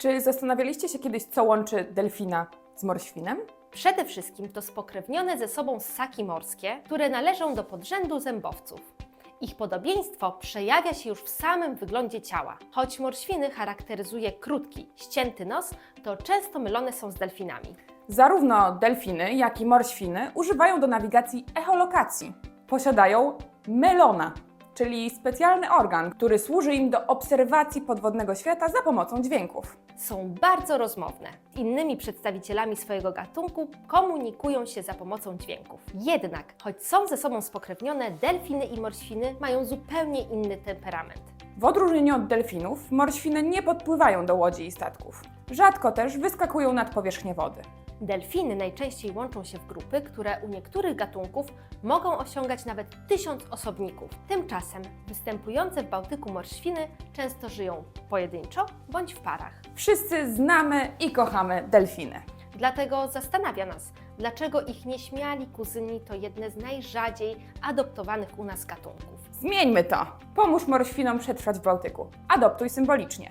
Czy zastanawialiście się kiedyś, co łączy delfina z morświnem? Przede wszystkim to spokrewnione ze sobą ssaki morskie, które należą do podrzędu zębowców. Ich podobieństwo przejawia się już w samym wyglądzie ciała. Choć morświny charakteryzuje krótki, ścięty nos, to często mylone są z delfinami. Zarówno delfiny, jak i morświny używają do nawigacji echolokacji. Posiadają melona, czyli specjalny organ, który służy im do obserwacji podwodnego świata za pomocą dźwięków. Są bardzo rozmowne. Innymi przedstawicielami swojego gatunku komunikują się za pomocą dźwięków. Jednak, choć są ze sobą spokrewnione, delfiny i morświny mają zupełnie inny temperament. W odróżnieniu od delfinów, morświny nie podpływają do łodzi i statków. Rzadko też wyskakują nad powierzchnię wody. Delfiny najczęściej łączą się w grupy, które u niektórych gatunków mogą osiągać nawet tysiąc osobników. Tymczasem występujące w Bałtyku morświny często żyją pojedynczo bądź w parach. Wszyscy znamy i kochamy delfiny. Dlatego zastanawia nas, dlaczego ich nieśmiali kuzyni to jedne z najrzadziej adoptowanych u nas gatunków. Zmieńmy to! Pomóż morświnom przetrwać w Bałtyku. Adoptuj symbolicznie.